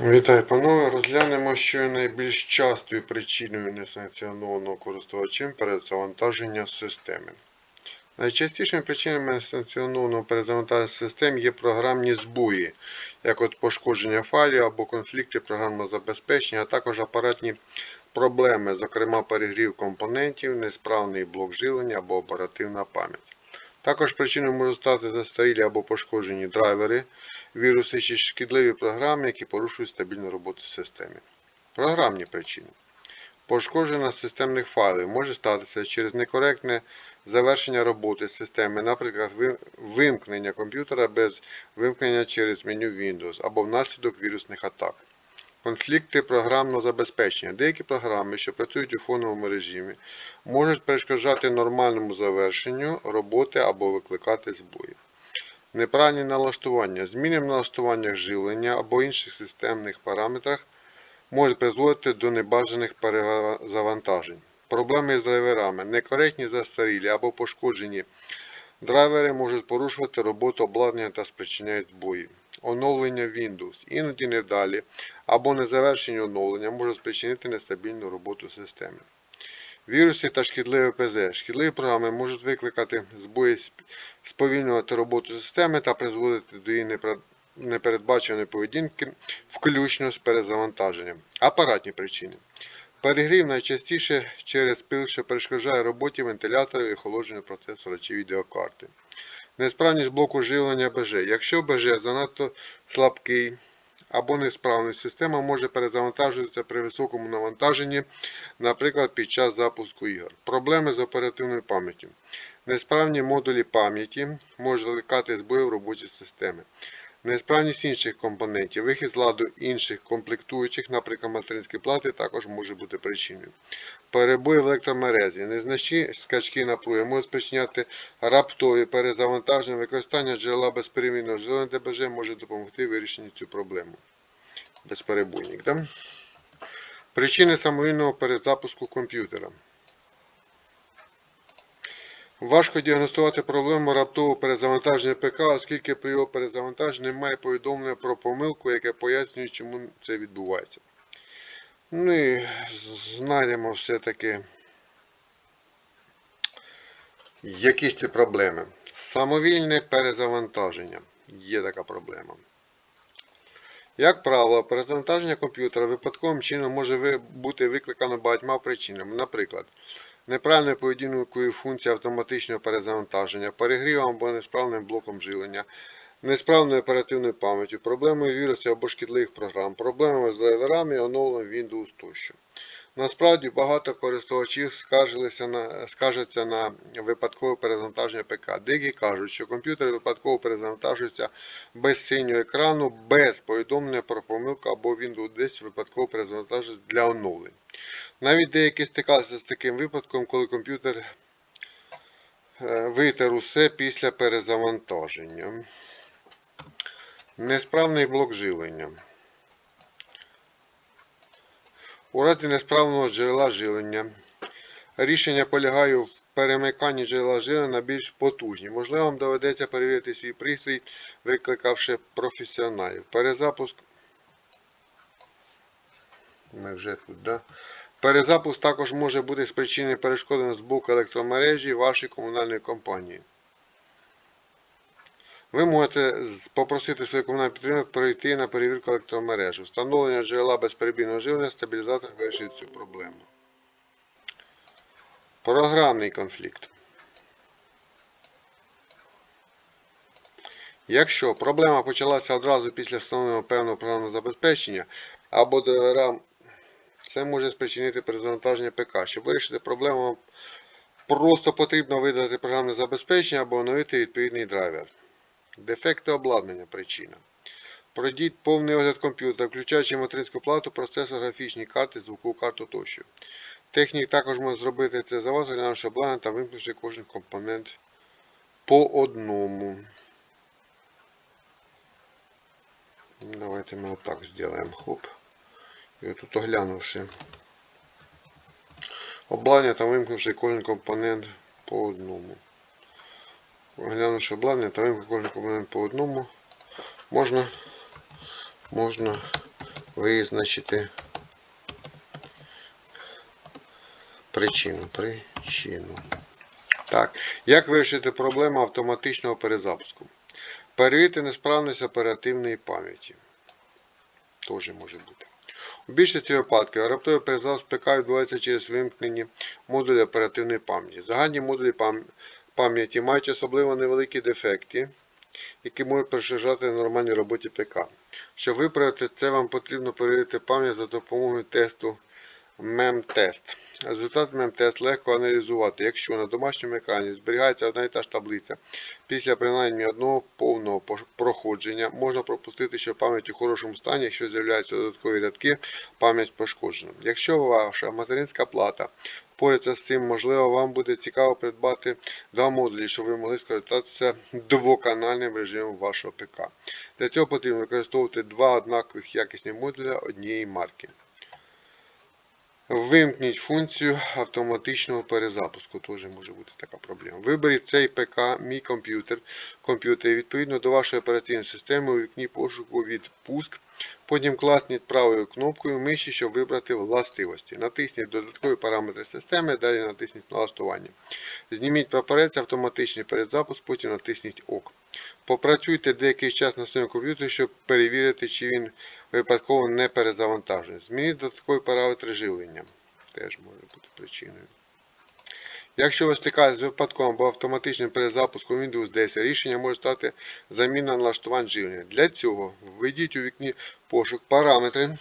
Вітаю, панове. Розглянемо, що є найбільш частою причиною несанкціонованого користувачем перезавантаження системи. Найчастішими причинами несанкціонованого перезавантаження систем є програмні збої, як от пошкодження файлів або конфлікти програмного забезпечення, а також апаратні проблеми, зокрема перегрів компонентів, несправний блок живлення або оперативна пам'ять. Також причиною можуть стати застарілі або пошкоджені драйвери, віруси чи шкідливі програми, які порушують стабільну роботу системи. Програмні причини. Пошкодження системних файлів може статися через некоректне завершення роботи системи, наприклад, вимкнення комп'ютера без вимкнення через меню Windows або внаслідок вірусних атак. Конфлікти програмного забезпечення. Деякі програми, що працюють у фоновому режимі, можуть перешкоджати нормальному завершенню роботи або викликати збої. Неправильні налаштування. Зміни в налаштуваннях живлення або інших системних параметрах можуть призводити до небажаних перезавантажень. Проблеми з драйверами. Некоректні застарілі або пошкоджені драйвери можуть порушувати роботу обладнання та спричиняють збої. Оновлення Windows. Іноді недалі або незавершені оновлення можуть спричинити нестабільну роботу системи. Віруси та шкідливе ПЗ. Шкідливі програми можуть викликати збої, сповільнювати роботу системи та призводити до її непередбаченої поведінки, включно з перезавантаженням. Апаратні причини. Перегрів найчастіше через пил, що перешкоджає роботі вентиляторів і охолодженню процесора чи відеокарти. Несправність блоку живлення БЖ. Якщо БЖ занадто слабкий або несправний, система може перезавантажуватися при високому навантаженні, наприклад, під час запуску ігор. Проблеми з оперативною пам'яттю. Несправні модулі пам'яті можуть викликати збої в роботі системи. Несправність інших компонентів, вихід з ладу інших комплектуючих, наприклад, материнські плати, також може бути причиною. Перебої в електромерезі. Незначні скачки напруги можуть спричиняти раптові перезавантаження, використання джерела безперебійного живлення ДБЖ може допомогти вирішенню цю проблему. Безперебойник, да? Причини самовільного перезапуску комп'ютера. Важко діагностувати проблему раптового перезавантаження ПК, оскільки при його перезавантаженні немає повідомлення про помилку, яке пояснює, чому це відбувається. Ну і знайдемо все-таки якісь ці проблеми. Самовільне перезавантаження. Є така проблема. Як правило, перезавантаження комп'ютера випадковим чином може бути викликано багатьма причинами. Наприклад, неправильною поведінкою функції автоматичного перезавантаження, перегрівом або несправним блоком живлення, несправною оперативною пам'яттю, проблемою вірусів або шкідливих програм, проблемами з драйверами, оновленням Windows тощо. Насправді багато користувачів скаржилися на, на випадкове перезавантаження ПК. Деякі кажуть, що комп'ютер випадково перезавантажується без синього екрану, без повідомлення про помилку або Windows 10 випадково перезавантажується для оновлень. Навіть деякі стикалися з таким випадком, коли комп'ютер е, витер усе після перезавантаження. Несправний блок живлення. У разі несправного джерела живлення рішення полягає в перемиканні джерела живлення на більш потужні. Можливо, вам доведеться перевірити свій пристрій, викликавши професіоналів. Перезапуск. Ми вже тут, да? Перезапуск також може бути спричинений перешкодами з боку електромережі вашої комунальної компанії. Ви можете попросити свій комунальний підтримок пройти на перевірку електромережі. Встановлення джерела безперебійного живлення стабілізатор вирішить цю проблему. Програмний конфлікт. Якщо проблема почалася одразу після встановлення певного програмного забезпечення або драйверам, це може спричинити перезавантаження ПК. Щоб вирішити проблему, просто потрібно видати програмне забезпечення або оновити відповідний драйвер. Дефекти обладнання причина. Пройдіть повний огляд комп'ютера, включаючи материнську плату, процесор, графічні карти, звукову карту тощо. Технік також може зробити це за вас, глянувши обладнання та вимкнувши кожен компонент по одному. Давайте ми отак зробимо. Хоп. І отут оглянувши обладнання та вимкнувши кожен компонент по одному. Оглянувши обладнання та вимкнувши кожен компонент по одному, можна, можна визначити причину. Причину. Так. Як вирішити проблему автоматичного перезапуску? Перевірити несправність оперативної пам'яті. Теж може бути. У більшості випадків раптовий перезапуск ПК відбувається через вимкнені модулі оперативної пам'яті. Загальні модулі пам- пам'яті мають особливо невеликі дефекти, які можуть перешкоджати нормальній роботі ПК. Щоб виправити це, вам потрібно перевірити пам'ять за допомогою тесту MEM-тест. Результат MEM-тест легко аналізувати, якщо на домашньому екрані зберігається одна і та ж таблиця. Після принаймні одного повного проходження можна пропустити, що пам'ять у хорошому стані, якщо з'являються додаткові рядки, пам'ять пошкоджена. Якщо ваша материнська плата впорається з цим, можливо, вам буде цікаво придбати два модулі, щоб ви могли скористатися двоканальним режимом вашого ПК. Для цього потрібно використовувати два однакових якісні модуля однієї марки. Вимкніть функцію автоматичного перезапуску. Теж може бути така проблема. Виберіть цей ПК, мій комп'ютер, комп'ютер відповідно до вашої операційної системи у вікні пошуку від пуск. Потім класніть правою кнопкою миші, щоб вибрати властивості. Натисніть додаткові параметри системи, далі натисніть налаштування. Зніміть прапорець автоматичний перезапуск, потім натисніть ОК. Попрацюйте деякий час на своєму комп'ютері, щоб перевірити, чи він випадково не перезавантажений. Змініть додаткові параметри живлення. Теж може бути причиною. Якщо ви стикаєтесь з випадковим або автоматичним перезапуском Windows 10, рішення може стати заміна налаштувань живлення. Для цього введіть у вікні пошук параметри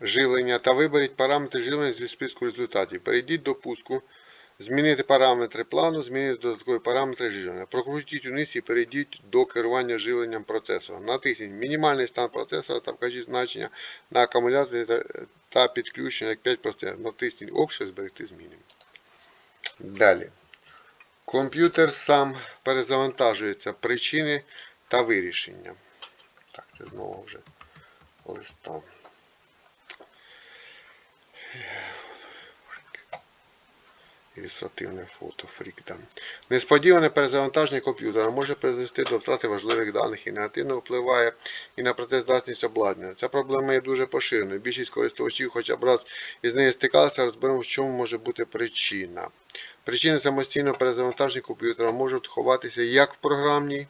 живлення та виберіть параметри живлення зі списку результатів. Перейдіть до пуску, змінити параметри плану, змінити додаткові параметри живлення. Прокрутіть униз і перейдіть до керування живленням процесора. Натисніть мінімальний стан процесора та вкажіть значення на акумуляторі та, підключення як 5%. Натисніть ОК, зберегти зміни. Далі. Комп'ютер сам перезавантажується. Причини та вирішення. Так, це знову вже листа. Ілюстративне фото фрікда. Несподіване перезавантаження комп'ютера може призвести до втрати важливих даних і негативно впливає і на працездатність обладнання. Ця проблема є дуже поширеною. Більшість користувачів хоча б раз із нею стикалися, розберемо, в чому може бути причина. Причини самостійного перезавантаження комп'ютера можуть ховатися як в програмній,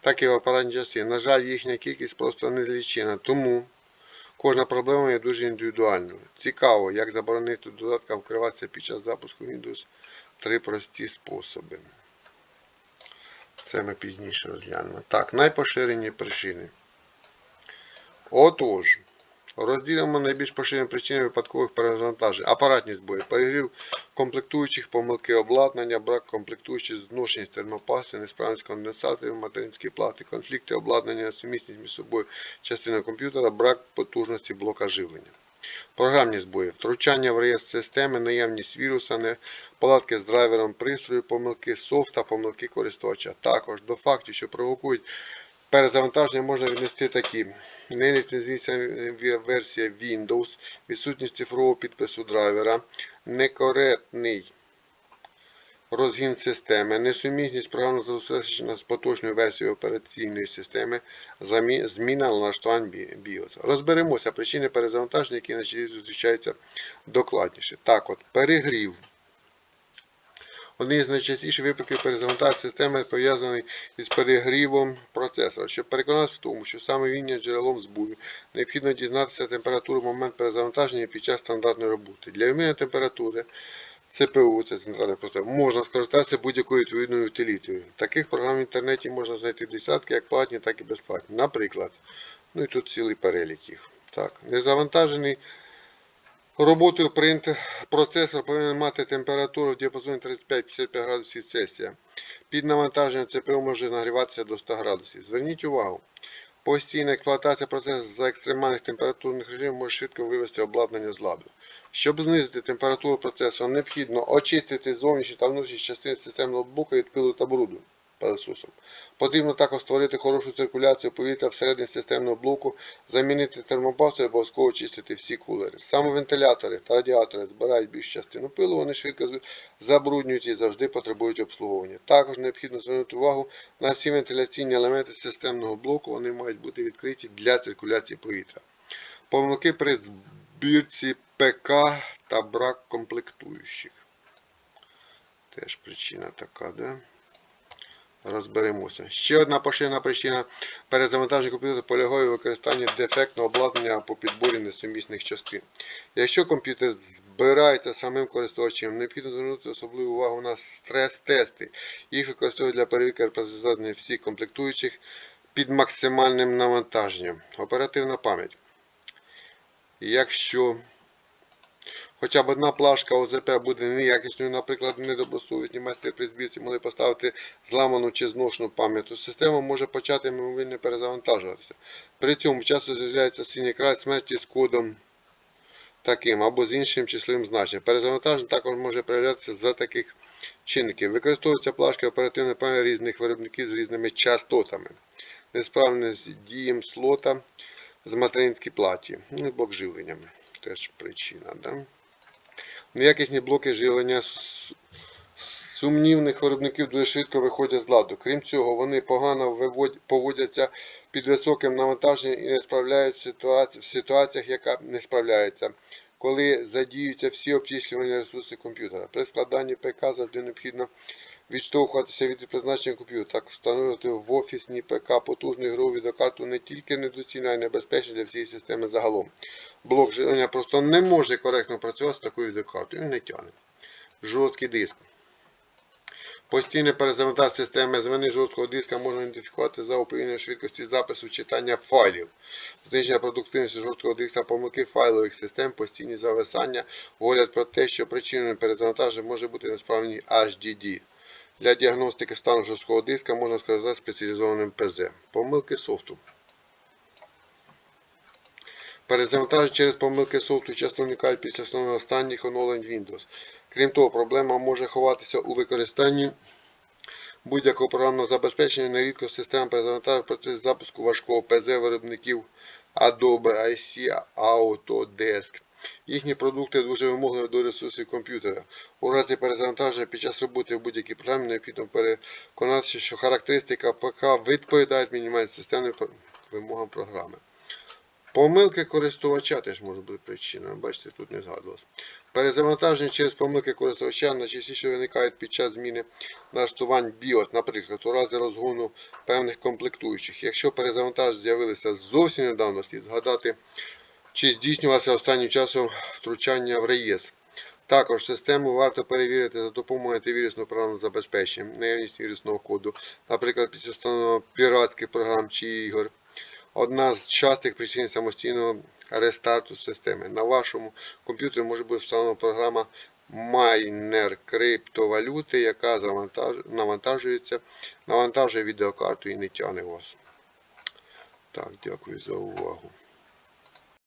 так і в апаратній частині. На жаль, їхня кількість просто незлічена. Тому Кожна проблема є дуже індивідуальною. Цікаво, як заборонити додаткам вкриватися під час запуску Windows. Три прості способи. Це ми пізніше розглянемо. Так, найпоширені причини. Отож, розділимо найбільш поширені причини випадкових перезавантажень. Апаратні збої, перегрів комплектуючих, помилки обладнання, брак комплектуючих, зношеність термопаси, несправність конденсаторів, материнські плати, конфлікти обладнання, несумісність між собою частина комп'ютера, брак потужності блока живлення. Програмні збої, втручання в реєстр системи, наявність віруса, неполадки з драйвером пристрою, помилки софта, помилки користувача. Також до фактів, що провокують перезавантаження, можна віднести такі: неліцензійна версія Windows, відсутність цифрового підпису драйвера, некоректний розгін системи, несумісність програмного забезпечення з поточною версією операційної системи, зміна налаштувань BIOS. Розберемося причини перезавантаження, які зустрічаються докладніше. Так от, перегрів. Один з найчастіших випадків перезавантаження системи пов'язаний із перегрівом процесора. Щоб переконатися в тому, що саме він є джерелом збою, необхідно дізнатися температуру в момент перезавантаження під час стандартної роботи. Для виміряння температури ЦПУ, це центральний процесор, можна скористатися будь-якою відповідною утилітою. Таких програм в інтернеті можна знайти десятки, як платні, так і безплатні. Наприклад, ну і тут цілий перелік їх. Так, незавантажений роботою процесор повинен мати температуру в діапазоні 35-55 градусів Цельсія. Під навантаженням ЦПУ може нагріватися до 100 градусів. Зверніть увагу, постійна експлуатація процесора за екстремальних температурних режимів може швидко вивести обладнання з ладу. Щоб знизити температуру процесора, необхідно очистити зовнішні та внутрішні частини системи ноутбука від пилу та бруду. Пилососом. Потрібно також створити хорошу циркуляцію повітря всередині системного блоку, замінити термопасту і обов'язково очистити всі кулери. Саме вентилятори та радіатори збирають більшу частину пилу, вони швидко з- забруднюються і завжди потребують обслуговування. Також необхідно звернути увагу на всі вентиляційні елементи системного блоку, вони мають бути відкриті для циркуляції повітря. Помилки при збірці ПК та брак комплектуючих. Теж причина така, да? Розберемося. Ще одна поширена причина перезавантаження комп'ютера полягає у використанні дефектного обладнання по підборі несумісних частин. Якщо комп'ютер збирається самим користувачем, необхідно звернути особливу увагу на стрес-тести. Їх використовують для перевірки працездатності всіх комплектуючих під максимальним навантаженням. Оперативна пам'ять. Якщо Хоча б одна плашка ОЗП буде неякісною, наприклад, недобросовісні майстри при збірці могли поставити зламану чи зношену пам'ять, то система може почати мимовільно перезавантажуватися. При цьому часто з'являється синій край смерті з кодом таким або з іншим числовим значенням. Перезавантаження також може проявлятися за таких чинників. Використовуються плашки оперативної пам'яті різних виробників з різними частотами. Несправність з дієм слота з материнській платі. Ну і блок живлення. Теж причина. Да? Неякісні блоки живлення сумнівних виробників дуже швидко виходять з ладу. Крім цього, вони погано поводяться під високим навантаженням і не справляються в ситуаціях, яка не справляється, коли задіються всі обчислювальні ресурси комп'ютера. При складанні ПК завжди необхідно відштовхуватися від призначення комп'ютера. Так встановлювати в офісні ПК потужну ігрову відеокарту не тільки недоцільно, а й небезпечно для всієї системи загалом. Блок живлення просто не може коректно працювати з такою відеокартою. Він не тягне. Жорсткий диск. Постійне перезавантаж системи зміни жорсткого диска можна ідентифікувати за управління швидкості запису читання файлів. Зниження продуктивності жорсткого диска, помилки файлових систем, постійні зависання говорять про те, що причиною перезавантаження може бути несправні HDD. Для діагностики стану жорсткого диска можна скористатися спеціалізованим ПЗ. Помилки софту. Перезавантаження через помилки софту часто виникають після останніх оновлень Windows. Крім того, проблема може ховатися у використанні будь-якого програмного забезпечення. Нерідко система перезавантажує в процесі запуску важкого ПЗ виробників Adobe IC Autodesk. Їхні продукти дуже вимогливі до ресурсів комп'ютера. У разі перезавантаження під час роботи в будь-якій програмі необхідно переконатися, що характеристика ПК відповідає мінімальним системним вимогам програми. Помилки користувача теж може бути причиною. Бачите, тут не згадувалось. Перезавантаження через помилки користувача найчастіше виникають під час зміни налаштувань BIOS, наприклад, у разі розгону певних комплектуючих. Якщо перезавантаження з'явилися зовсім недавно, слід згадати, чи здійснювалося останнім часом втручання в реєстр. Також систему варто перевірити за допомогою антивірусного програмного забезпечення, наявність вірусного коду, наприклад, після встановлення піратських програм чи ігор. Одна з частих причин самостійного рестарту системи. На вашому комп'ютері може бути встановлена програма майнер криптовалюти, яка навантажується, навантажує відеокарту і не тягне вас. Так, дякую за увагу.